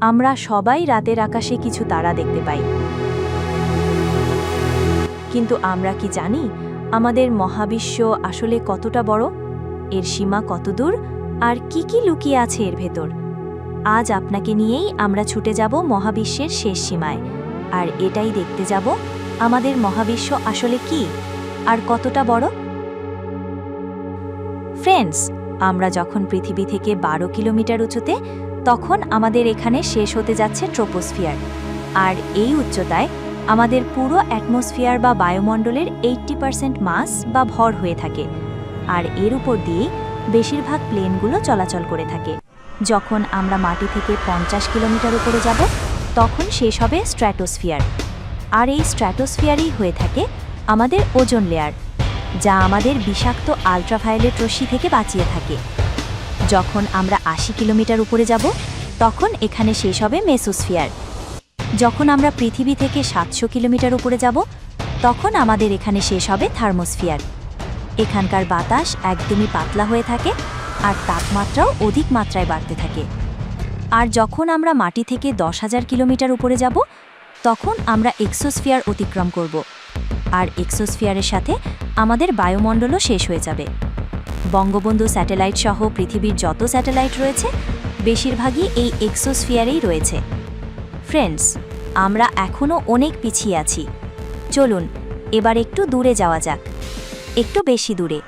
আমরা সবাই রাতের আকাশে কিছু তারা দেখতে পাই। কিন্তু আমরা কি জানি আমাদের মহাবিশ্ব আসলে কতটা বড়? এর সীমা কতদূর আর কি কি লুকিয়ে আছে এর ভেতর? আজ আপনাকে নিয়েই আমরা ছুটে যাব মহাবিশ্বের শেষ সীমায়। আর এটাই দেখতে যাব আমাদের মহাবিশ্ব আসলে কি? আর কতটা বড়? ফ্রেন্ডস আমরা যখন পৃথিবী থেকে বারো কিলোমিটার উঁচুতে তখন আমাদের এখানে শেষ হতে যাচ্ছে ট্রোপোস্ফিয়ার। আর এই উচ্চতায় আমাদের পুরো অ্যাটমসফিয়ার বা বায়ুমণ্ডলের এইট্টি পার্সেন্ট মাস বা ভর হয়ে থাকে। আর এর উপর দিয়েই বেশিরভাগ প্লেনগুলো চলাচল করে থাকে। যখন আমরা মাটি থেকে পঞ্চাশ কিলোমিটার উপরে যাব, তখন শেষ হবে স্ট্র্যাটোস্ফিয়ার। আর এই স্ট্র্যাটোস্ফিয়ারই হয়ে থাকে আমাদের ওজন লেয়ার যা আমাদের বিষাক্ত আলট্রাভায়োলেট রশ্মি থেকে বাঁচিয়ে থাকে। যখন আমরা আশি কিলোমিটার উপরে যাব, তখন এখানে শেষ হবে মেসোস্ফিয়ার। যখন আমরা পৃথিবী থেকে সাতশো কিলোমিটার উপরে যাব, তখন আমাদের এখানে শেষ হবে থার্মোস্ফিয়ার। এখানকার বাতাস একদমই পাতলা হয়ে থাকে আর তাপমাত্রাও অধিক মাত্রায় বাড়তে থাকে। আর যখন আমরা মাটি থেকে দশ হাজার কিলোমিটার উপরে যাব, তখন আমরা এক্সোস্ফিয়ার অতিক্রম করব। আর এক্সোস্ফিয়ারের সাথে আমাদের বায়ুমণ্ডলও শেষ হয়ে যাবে। বঙ্গবন্ধু স্যাটেলাইট সহ পৃথিবীর যত স্যাটেলাইট রয়েছে, বেশিরভাগই এই এক্সোস্ফিয়ারেই রয়েছে। ফ্রেন্ডস আমরা এখনও অনেক পিছিয়ে আছি। চলুন, এবার একটু দূরে যাওয়া যাক। একটু বেশি দূরে।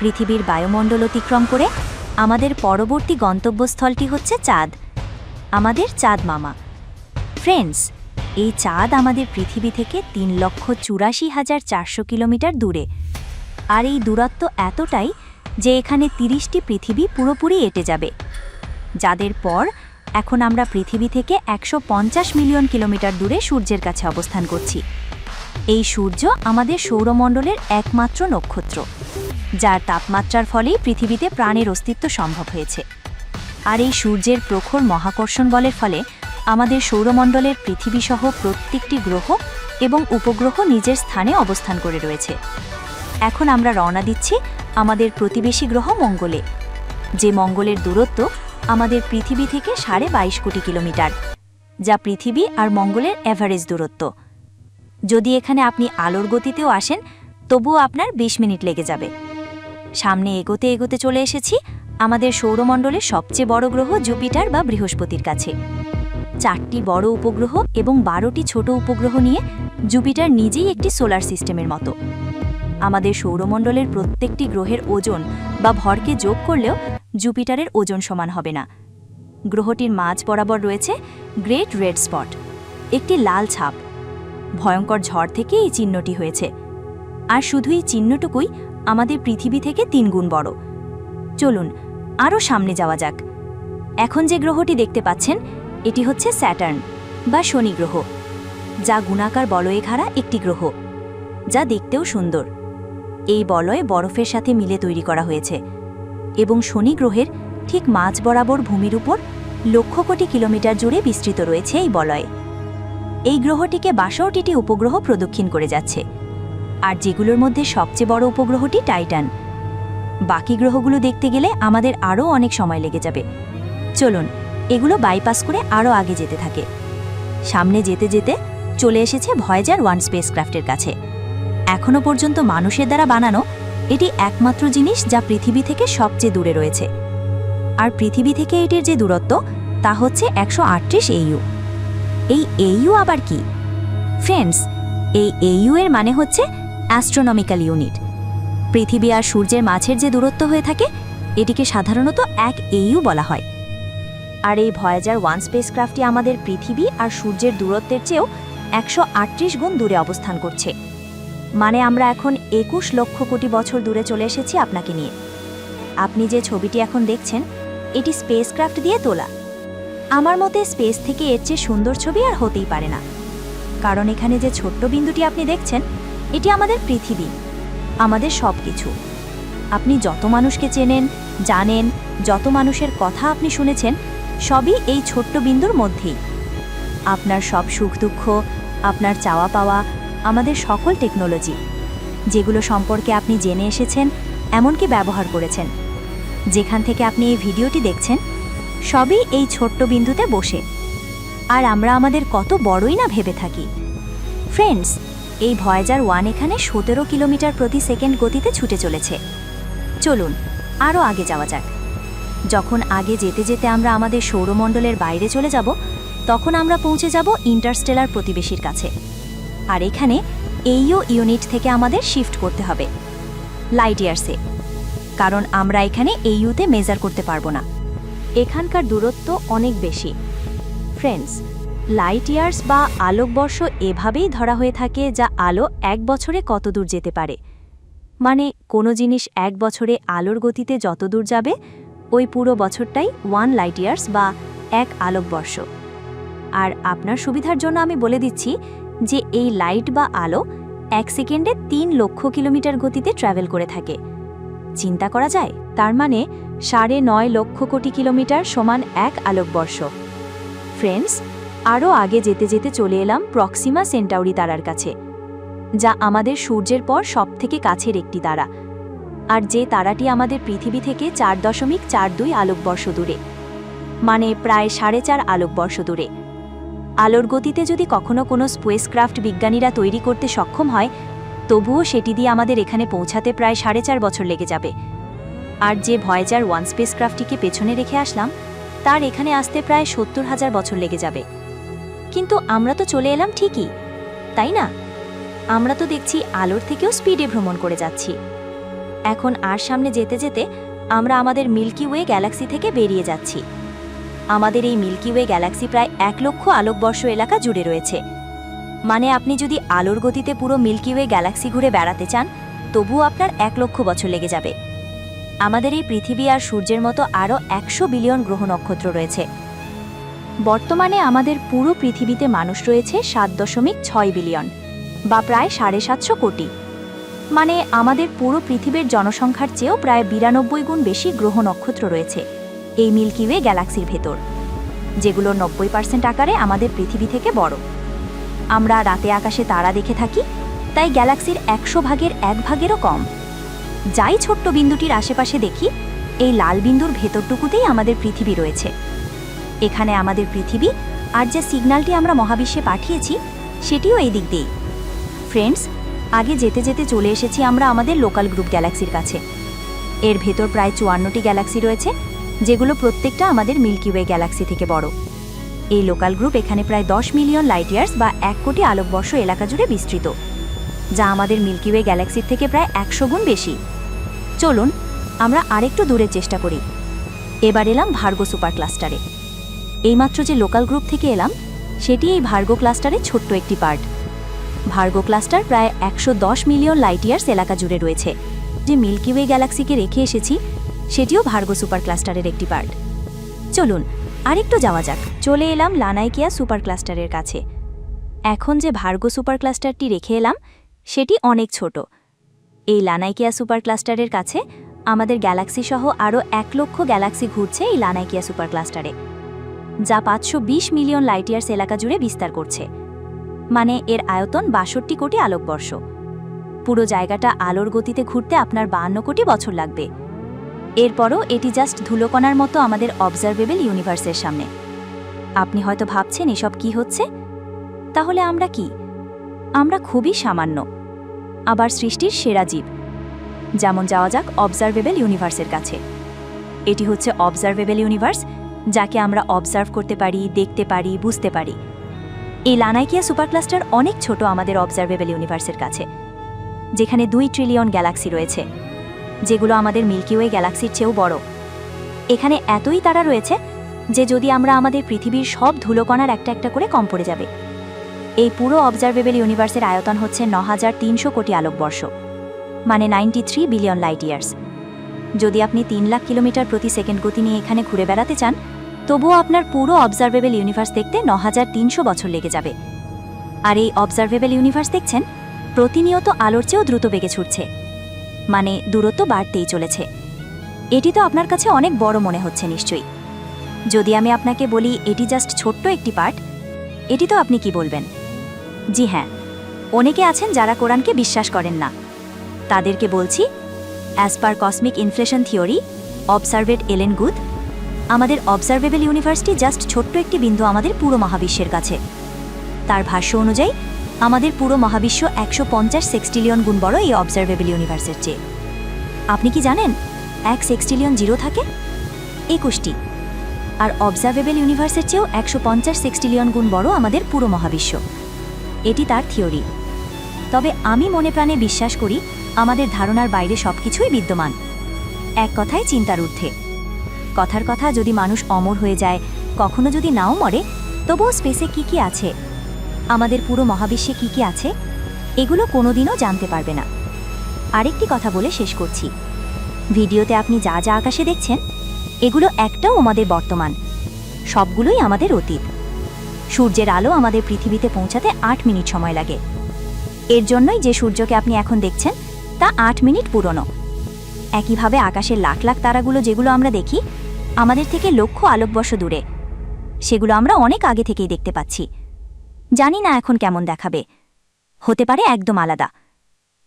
পৃথিবীর বায়ুমণ্ডল অতিক্রম করে আমাদের পরবর্তী গন্তব্যস্থলটি হচ্ছে চাঁদ। আমাদের চাঁদ মামা। ফ্রেন্ডস এই চাঁদ আমাদের পৃথিবী থেকে তিন লক্ষ চুরাশি হাজার চারশো কিলোমিটার দূরে। আর এই দূরত্ব এতটাই যে এখানে তিরিশটি পৃথিবী পুরোপুরি এটে যাবে। যাদের পর এখন আমরা পৃথিবী থেকে একশো পঞ্চাশ মিলিয়ন কিলোমিটার দূরে সূর্যের কাছে অবস্থান করছি। এই সূর্য আমাদের সৌরমণ্ডলের একমাত্র নক্ষত্র, যার তাপমাত্রার ফলেই পৃথিবীতে প্রাণের অস্তিত্ব সম্ভব হয়েছে। আর এই সূর্যের প্রখর মহাকর্ষণ বলের ফলে আমাদের সৌরমণ্ডলের পৃথিবীসহ প্রত্যেকটি গ্রহ এবং উপগ্রহ নিজের স্থানে অবস্থান করে রয়েছে। এখন আমরা রওনা দিচ্ছি আমাদের প্রতিবেশী গ্রহ মঙ্গলে। যে মঙ্গলের দূরত্ব আমাদের পৃথিবী থেকে সাড়ে বাইশ কোটি কিলোমিটার, যা পৃথিবী আর মঙ্গলের অ্যাভারেজ দূরত্ব। যদি এখানে আপনি আলোর গতিতেও আসেন, তবুও আপনার ২০ মিনিট লেগে যাবে। সামনে এগোতে এগোতে চলে এসেছি আমাদের সৌরমণ্ডলের সবচেয়ে বড় গ্রহ জুপিটার বা বৃহস্পতির কাছে। চারটি বড় উপগ্রহ এবং বারোটি ছোট উপগ্রহ নিয়ে জুপিটার নিজেই একটি সোলার সিস্টেমের মতো। আমাদের সৌরমণ্ডলের প্রত্যেকটি গ্রহের ওজন বা ভরকে যোগ করলেও জুপিটারের ওজন সমান হবে না। গ্রহটির মাঝ বরাবর রয়েছে গ্রেট রেড স্পট, একটি লাল ছাপ। ভয়ঙ্কর ঝড় থেকে এই চিহ্নটি হয়েছে। আর শুধু এই চিহ্নটুকুই আমাদের পৃথিবী থেকে তিন গুণ বড়। চলুন, আরও সামনে যাওয়া যাক। এখন যে গ্রহটি দেখতে পাচ্ছেন, এটি হচ্ছে স্যাটার্ন বা শনি গ্রহ, যা গুণাকার বলয়ে ঘাড়া একটি গ্রহ, যা দেখতেও সুন্দর। এই বলয় বরফের সাথে মিলে তৈরি করা হয়েছে এবং শনি গ্রহের ঠিক মাঝ বরাবর ভূমির উপর লক্ষ কোটি কিলোমিটার জুড়ে বিস্তৃত রয়েছে এই বলয়। এই গ্রহটিকে বাষট্টিটি উপগ্রহ প্রদক্ষিণ করে যাচ্ছে। আর যেগুলোর মধ্যে সবচেয়ে বড় উপগ্রহটি টাইটান। বাকি গ্রহগুলো দেখতে গেলে আমাদের আরও অনেক সময় লেগে যাবে। চলুন, এগুলো বাইপাস করে আরও আগে যেতে থাকে। সামনে যেতে যেতে চলে এসেছে ভয়েজার ওয়ান স্পেসক্রাফটের কাছে। এখনও পর্যন্ত মানুষের দ্বারা বানানো, এটি একমাত্র জিনিস যা পৃথিবী থেকে সবচেয়ে দূরে রয়েছে। আর পৃথিবী থেকে এটির যে দূরত্ব, তা হচ্ছে একশো আটত্রিশ এইউ এই এইউ আবার কি? ফ্রেন্ডস এই এইউ এর মানে হচ্ছে অ্যাস্ট্রোনমিক্যাল ইউনিট পৃথিবী আর সূর্যের মাঝের যে দূরত্ব হয়ে থাকে, এটিকে সাধারণত এক এইউ বলা হয়। আর এই ভয়েজার ওয়ান স্পেসক্রাফটটি আমাদের পৃথিবী আর সূর্যের দূরত্বের চেয়েও একশো আটত্রিশ গুণ দূরে অবস্থান করছে। মানে আমরা এখন একুশ লক্ষ কোটি বছর দূরে চলে এসেছি আপনাকে নিয়ে। আপনি যে ছবিটি এখন দেখছেন, এটি স্পেসক্রাফট দিয়ে তোলা। আমার মতে স্পেস থেকে এর চেয়ে সুন্দর ছবি আর হতেই পারে না। কারণ এখানে যে ছোট্ট বিন্দুটি আপনি দেখছেন, এটি আমাদের পৃথিবী, আমাদের সব কিছু আপনি যত মানুষকে চেনেন, জানেন, যত মানুষের কথা আপনি শুনেছেন, সবই এই ছোট্ট বিন্দুর মধ্যেই। আপনার সব সুখ দুঃখ, আপনার চাওয়া পাওয়া আমাদের সকল টেকনোলজি যেগুলো সম্পর্কে আপনি জেনে এসেছেন, এমনকি ব্যবহার করেছেন। যেখান থেকে আপনি এই ভিডিওটি দেখছেন, সবই এই ছোট্ট বিন্দুতে বসে। আর আমরা আমাদের কত বড়ই না ভেবে থাকি। ফ্রেন্ডস এই ভয়েজার ওয়ান এখানে সতেরো কিলোমিটার প্রতি সেকেন্ড গতিতে ছুটে চলেছে। চলুন আরও আগে যাওয়া যাক। যখন আগে যেতে যেতে আমরা আমাদের সৌরমণ্ডলের বাইরে চলে যাব, তখন আমরা পৌঁছে যাব ইন্টারস্টেলার প্রতিবেশীর কাছে। আর এখানে এইও ইউনিট থেকে আমাদের শিফট করতে হবে। লাইট ইয়ার্সে। কারণ আমরা এখানে এইউতে মেজার করতে পারব না। এখানকার দূরত্ব অনেক বেশি। ফ্রেন্ডস লাইট ইয়ার্স বা আলোকবর্ষ এভাবেই ধরা হয়ে থাকে যা আলো এক বছরে কত দূর যেতে পারে। মানে কোনো জিনিস এক বছরে আলোর গতিতে যত দূর যাবে, ওই পুরো বছরটাই ওয়ান লাইট ইয়ার্স বা এক আলোকবর্ষ। আর আপনার সুবিধার জন্য আমি বলে দিচ্ছি যে এই লাইট বা আলো এক সেকেন্ডে তিন লক্ষ কিলোমিটার গতিতে ট্রাভেল করে থাকে। চিন্তা করা যায়, তার মানে সাড়ে নয় লক্ষ কোটি কিলোমিটার সমান এক আলোকবর্ষ। ফ্রেন্ডস আরও আগে যেতে যেতে চলে এলাম প্রক্সিমা সেন্টাউরি তারার কাছে, যা আমাদের সূর্যের পর সবথেকে কাছের একটি তারা। আর যে তারাটি আমাদের পৃথিবী থেকে চার দশমিক চার দুই আলোকবর্ষ দূরে মানে প্রায় সাড়ে চার আলোকবর্ষ দূরে। আলোর গতিতে যদি কখনো কোনো স্পেসক্রাফট বিজ্ঞানীরা তৈরি করতে সক্ষম হয়, তবুও সেটি দিয়ে আমাদের এখানে পৌঁছাতে প্রায় সাড়ে চার বছর লেগে যাবে। আর যে ভয়েজার ওয়ান স্পেসক্রাফটটিকে পেছনে রেখে আসলাম, তার এখানে আসতে প্রায় সত্তর হাজার বছর লেগে যাবে। কিন্তু আমরা তো চলে এলাম ঠিকই, তাই না? আমরা তো দেখছি আলোর থেকেও স্পিডে ভ্রমণ করে যাচ্ছি। এখন আর সামনে যেতে যেতে আমরা আমাদের মিল্কি ওয়ে গ্যালাক্সি থেকে বেরিয়ে যাচ্ছি। আমাদের এই মিল্কি ওয়ে গ্যালাক্সি প্রায় এক লক্ষ আলোকবর্ষ এলাকা জুড়ে রয়েছে। মানে আপনি যদি আলোর গতিতে পুরো মিল্কি ওয়ে গ্যালাক্সি ঘুরে বেড়াতে চান, তবুও আপনার এক লক্ষ বছর লেগে যাবে। আমাদের এই পৃথিবী আর সূর্যের মতো আরও একশো বিলিয়ন গ্রহ নক্ষত্র রয়েছে। বর্তমানে আমাদের পুরো পৃথিবীতে মানুষ রয়েছে সাত দশমিক ছয় বিলিয়ন, বা প্রায় সাড়ে সাতশো কোটি। মানে আমাদের পুরো পৃথিবীর জনসংখ্যার চেয়েও প্রায় বিরানব্বই গুণ বেশি গ্রহ নক্ষত্র রয়েছে। এই মিল্কি ওয়ে গ্যালাক্সির ভেতর, যেগুলো নব্বই পার্সেন্ট আকারে আমাদের পৃথিবী থেকে বড়। আমরা রাতে আকাশে তারা দেখে থাকি, তাই গ্যালাক্সির একশো ভাগের এক ভাগেরও কম। যাই ছোট্ট বিন্দুটির আশেপাশে দেখি, এই লাল বিন্দুর ভেতরটুকুতেই আমাদের পৃথিবী রয়েছে। এখানে আমাদের পৃথিবী আর যে সিগন্যালটি আমরা মহাবিশ্বে পাঠিয়েছি, সেটিও এই দিক দিয়েই। ফ্রেন্ডস আগে যেতে যেতে চলে এসেছি আমরা আমাদের লোকাল গ্রুপ গ্যালাক্সির কাছে। এর ভেতর প্রায় চুয়ান্নটি গ্যালাক্সি রয়েছে যেগুলো প্রত্যেকটা আমাদের মিল্কি ওয়ে গ্যালাক্সি থেকে বড়। এই লোকাল গ্রুপ এখানে প্রায় দশ মিলিয়ন লাইট ইয়ার্স বা এক কোটি আলোকবর্ষ এলাকা জুড়ে বিস্তৃত, যা আমাদের মিল্কি ওয়ে গ্যালাক্সির থেকে প্রায় একশো গুণ বেশি। চলুন, আমরা আরেকটু দূরের চেষ্টা করি। এবার এলাম ভার্গো সুপার ক্লাস্টারে। এইমাত্র যে লোকাল গ্রুপ থেকে এলাম, সেটি এই ভার্গো ক্লাস্টারের ছোট্ট একটি পার্ট। ভার্গো ক্লাস্টার প্রায় একশো দশ মিলিয়ন লাইট ইয়ার্স এলাকা জুড়ে রয়েছে, যে মিল্কি ওয়ে গ্যালাক্সিকে রেখে এসেছি সেটিও ভার্গো সুপার ক্লাস্টারের একটি পার্ট। চলুন, আরেকটু যাওয়া যাক। চলে এলাম লানাইকিয়া সুপার ক্লাস্টারের কাছে। এখন যে ভার্গো সুপার ক্লাস্টারটি রেখে এলাম, সেটি অনেক ছোট। এই লানাইকিয়া সুপার ক্লাস্টারের কাছে আমাদের গ্যালাক্সি সহ আরও এক লক্ষ গ্যালাক্সি ঘুরছে এই লানাইকিয়া সুপার ক্লাস্টারে, যা পাঁচশো বিশ মিলিয়ন লাইট ইয়ার্স এলাকা জুড়ে বিস্তার করছে। মানে এর আয়তন বাষট্টি কোটি আলোকবর্ষ। পুরো জায়গাটা আলোর গতিতে ঘুরতে আপনার বাহান্ন কোটি বছর লাগবে। এরপরও এটি জাস্ট ধুলোকণার মতো আমাদের অবজারভেবল ইউনিভার্সের সামনে। আপনি হয়তো ভাবছেন, এসব কি হচ্ছে? তাহলে আমরা কি? আমরা খুবই সামান্য। আবার সৃষ্টির সেরা জীব। যেমন যাওয়া যাক অবজারভেবল ইউনিভার্সের কাছে। এটি হচ্ছে অবজারভেবল ইউনিভার্স যাকে আমরা অবজার্ভ করতে পারি, দেখতে পারি, বুঝতে পারি। এই লানাইকিয়া সুপারক্লাস্টার অনেক ছোট আমাদের অবজারভেবল ইউনিভার্সের কাছে, যেখানে দুই ট্রিলিয়ন গ্যালাক্সি রয়েছে। যেগুলো আমাদের মিল্কিওয়ে গ্যালাক্সির চেয়েও বড়। এখানে এতই তারা রয়েছে যে যদি আমরা আমাদের পৃথিবীর সব ধুলোকণার একটা একটা করে কম পড়ে যাবে। এই পুরো অবজারভেবল ইউনিভার্সের আয়তন হচ্ছে ন হাজার তিনশো কোটি আলোকবর্ষ মানে ninety three billion light years যদি আপনি তিন লাখ কিলোমিটার প্রতি সেকেন্ড গতি নিয়ে এখানে ঘুরে বেড়াতে চান, তবুও আপনার পুরো অবজারভেবল ইউনিভার্স দেখতে ন হাজার তিনশো বছর লেগে যাবে। আর এই অবজারভেবল ইউনিভার্স দেখছেন, প্রতিনিয়ত আলোর চেয়েও দ্রুত বেগে ছুটছে। মানে দূরত্ব বাড়তেই চলেছে। এটি তো আপনার কাছে অনেক বড় মনে হচ্ছে নিশ্চয়ই। যদি আমি আপনাকে বলি এটি জাস্ট ছোট্ট একটি পার্ট এটি তো আপনি কি বলবেন? জি হ্যাঁ অনেকে আছেন যারা কোরআনকে বিশ্বাস করেন না। তাদেরকে বলছি as per cosmic inflation theory observed Alan Guth আমাদের অবজারভেবল ইউনিভার্সিটি জাস্ট ছোট্ট একটি বিন্দু আমাদের পুরো মহাবিশ্বের কাছে। তার ভাষ্য অনুযায়ী আমাদের পুরো মহাবিশ্ব একশো পঞ্চাশ সেক্সটিলিয়ন গুণ বড় এই অবজারভেবল ইউনিভার্সের চেয়ে। আপনি কি জানেন, এক সেক্সটিলিয়ন জিরো থাকে? একুশটি। আর অবজারভেবল ইউনিভার্সের চেয়েও একশো পঞ্চাশ সেক্সটিলিয়ন গুণ বড় আমাদের পুরো মহাবিশ্ব। এটি তার থিওরি তবে আমি মনে প্রাণে বিশ্বাস করি, আমাদের ধারণার বাইরে সবকিছুই বিদ্যমান। এক কথায় চিন্তার ঊর্ধ্বে। কথার কথা যদি মানুষ অমর হয়ে যায়, কখনো যদি নাও মরে, তবুও স্পেসে কি কি আছে? আমাদের পুরো মহাবিশ্বে কি কি আছে, এগুলো কোনোদিনও জানতে পারবে না। আরেকটি কথা বলে শেষ করছি। ভিডিওতে আপনি যা যা আকাশে দেখছেন, এগুলো একটাও আমাদের বর্তমান। সবগুলোই আমাদের অতীত। সূর্যের আলো আমাদের পৃথিবীতে পৌঁছাতে আট মিনিট সময় লাগে। এর জন্যই যে সূর্যকে আপনি এখন দেখছেন, তা আট মিনিট পুরনো। একইভাবে আকাশের লাখ লাখ তারাগুলো যেগুলো আমরা দেখি, আমাদের থেকে লক্ষ আলোকবর্ষ দূরে। সেগুলো আমরা অনেক আগে থেকেই দেখতে পাচ্ছি। জানি না এখন কেমন দেখাবে। হতে পারে একদম আলাদা।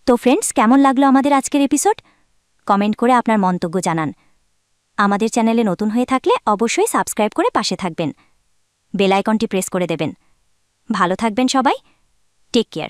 তো ফ্রেন্ডস কেমন লাগল আমাদের আজকের এপিসোড কমেন্ট করে আপনার মন্তব্য জানান। আমাদের চ্যানেলে নতুন হয়ে থাকলে অবশ্যই সাবস্ক্রাইব করে পাশে থাকবেন। বেলাইকনটি প্রেস করে দেবেন। ভালো থাকবেন সবাই। Take care